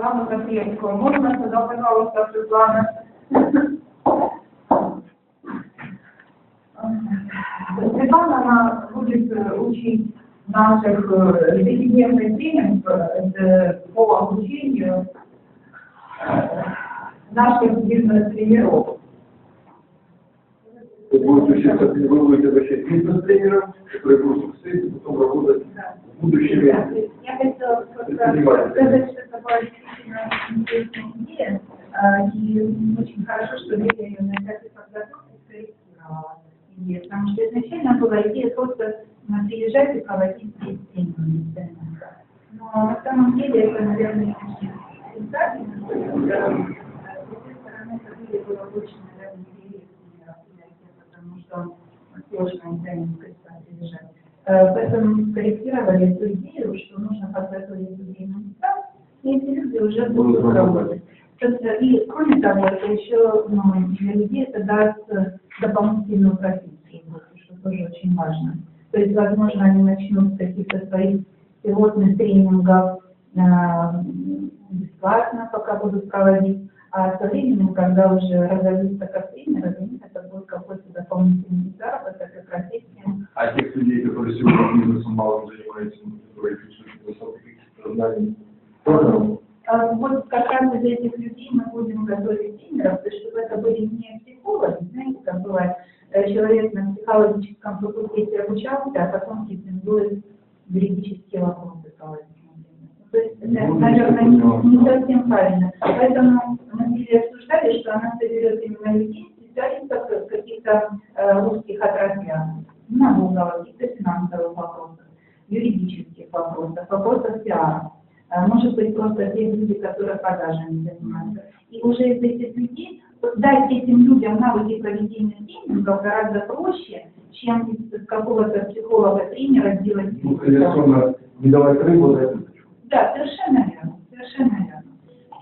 Светлану Котлевскую. Можно сюда, пожалуйста, Светлана? Светлана она будет э, учить наших э, пятидневный тренинг э, по обучению наших бизнес-тренеров. Вы будете обращать бизнес-тренером, который будет учиться, потом работать в будущем. Я хотела просто сказать, что это действительно интересная идея, и очень хорошо, что Лилия ее на этапе подготовки скорректировала потому что изначально была идея просто приезжать и проводить здесь тренинги. Но на самом деле это, наверное, очень э, с другой стороны, это было очень, наверное, интересные мероприятия, потому что сложно представить приезжать. Поэтому скорректировали эту идею, что нужно подготовить людей на и уже будут Будут работать. Просто И кроме того, это еще ну, для людей это даст э, дополнительную профессию, что тоже очень важно. То есть, возможно, они начнут с каких-то своих пилотных тренингов э, бесплатно, пока будут проводить, а со временем, когда уже разовьются как тренеры, для них это будет какой-то дополнительный заработок и профессия. А тех людей, которые сегодня бизнесом малым занимаются, ну, которые чувствуют высоких каких-то знаний, тоже Вот как раз из этих людей мы будем готовить тренеров, то есть чтобы это были не психологи, знаете, как бывает, э, человек на психологическом факультете обучался, а потом претендует юридические вопросы проводить. То есть это, Ну, наверное, не, не совсем правильно. Поэтому мы с обсуждали, что она соберет именно людей, специалистов в каких-то э, узких отраслях, налоговых, каких-то финансовых вопросов, юридических вопросов, вопросов пиара. А, может быть, просто те люди, которые продажами занимаются. И уже из этих людей, вот дать этим людям навыки проведения тренингов гораздо проще, чем из какого-то психолога-тренера сделать ну, традиционно не давать рыбу, удочку. Да, совершенно верно, совершенно верно.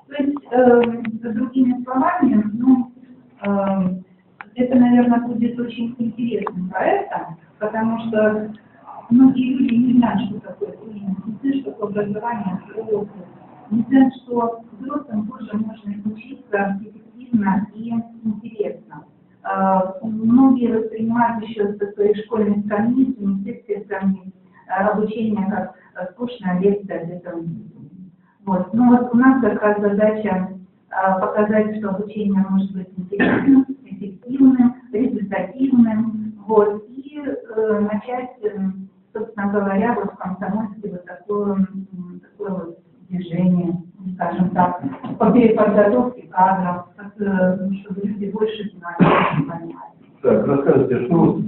То есть, эм, другими словами, ну, эм, это, наверное, будет очень интересным проектом, потому что многие люди не знают, что такое такое образование взрослых, не знают, что взрослым тоже можно учиться эффективно и интересно. А, Многие воспринимают еще со своей школьной страницы, университетской страницы, а, обучение как скучная лекция где-то. Вот. Ну вот у нас как раз задача а, показать, что обучение может быть интересным, эффективным, результативным, вот, и э, начать, э, собственно говоря, вот в комсомольске вот такое, м, такое вот движение, скажем так, по переподготовке кадров, э, чтобы люди больше знали, понимали. Так, расскажите, что?